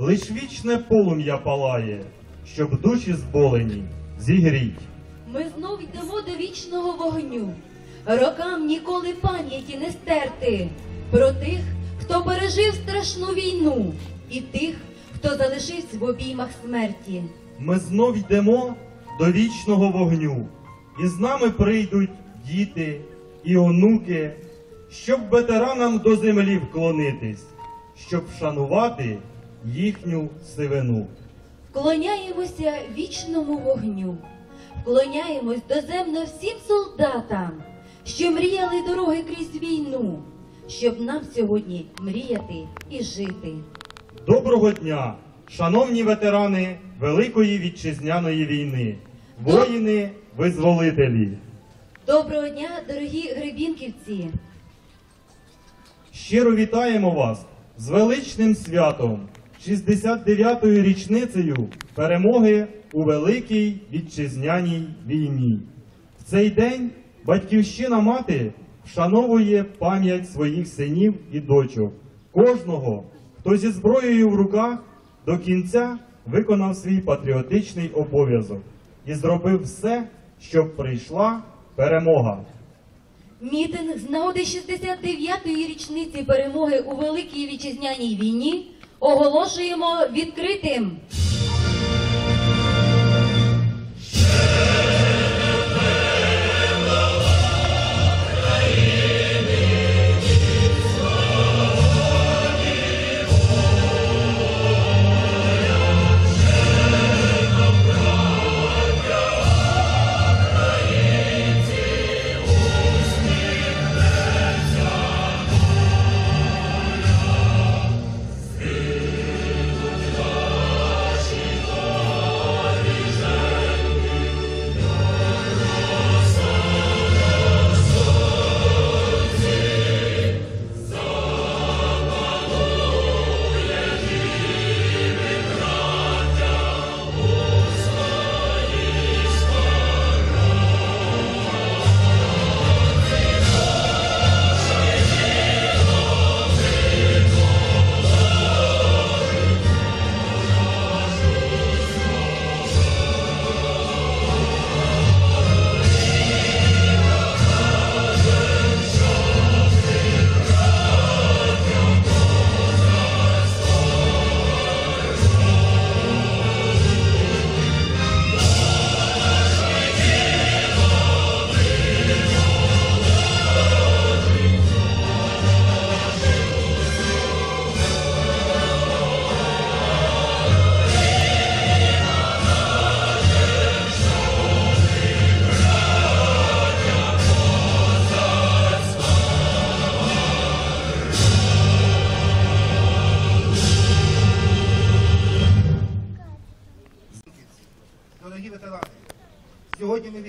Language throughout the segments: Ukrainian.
Лиш вічне полум'я палає, щоб душі зболені зігріть. Ми знов йдемо до вічного вогню. Рокам ніколи пам'яті не стерти про тих, хто пережив страшну війну, і тих, хто залишився в обіймах смерті. Ми знов йдемо до вічного вогню, і з нами прийдуть діти і онуки, щоб ветеранам до землі вклонитись, щоб вшанувати їхню сивину. Вклоняємося вічному вогню, вклоняємось доземно всім солдатам, що мріяли дороги крізь війну, щоб нам сьогодні мріяти і жити. Доброго дня, шановні ветерани Великої вітчизняної війни, воїни, визволителі. Доброго дня, дорогі гребінківці! Щиро вітаємо вас з величним святом, 69-ю річницею перемоги у Великій вітчизняній війні. В цей день батьківщина мати вшановує пам'ять своїх синів і дочок, кожного, хто зі зброєю в руках до кінця виконав свій патріотичний обов'язок і зробив все, щоб прийшла перемога. Мітинг з нагоди 69-ї річниці перемоги у Великій вітчизняній війні оголошуємо відкритим.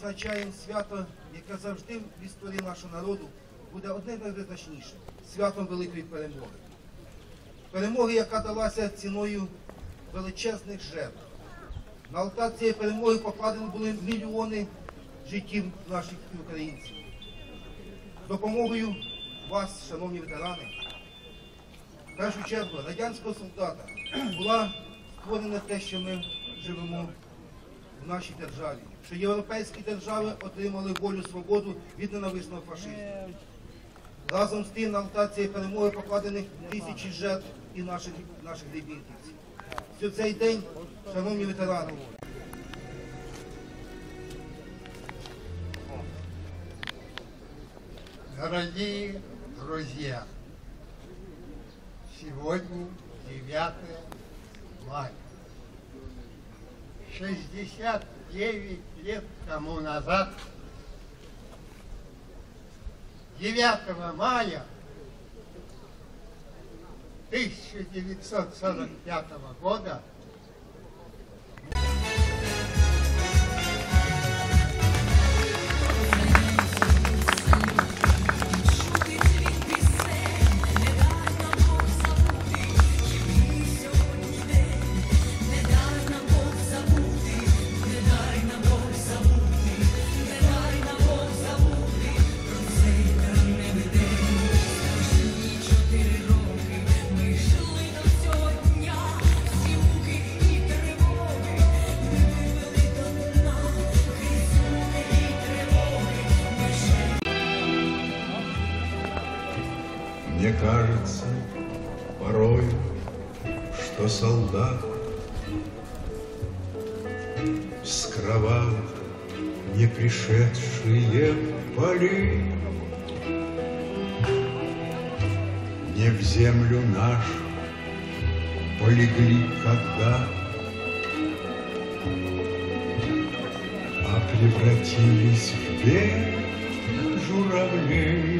Відзначаємо свято, яке завжди в історії нашого народу буде одне з найвизначніших святом великої перемоги. Перемоги, яка далася ціною величезних жертв. На алтар цієї перемоги покладені були мільйони життів наших українців. Допомогою вас, шановні ветерани, в першу чергу радянського солдата була створена те, що ми живемо в нашій державі, що європейські держави отримали волю свободу від ненависного фашизму. Разом з тим на алтар цієї перемоги покладені тисячі жертв і наших, наших рибінківців. В цей день, шановні ветерани, Дорогие друзья, сегодня 9 мая. 69 лет тому назад, 9 мая 1945 года Мне кажется порой, что солдат С кровавых не пришедшие полей Не в землю нашу полегли когда А превратились в белых журавлей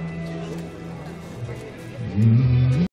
Mm-hmm.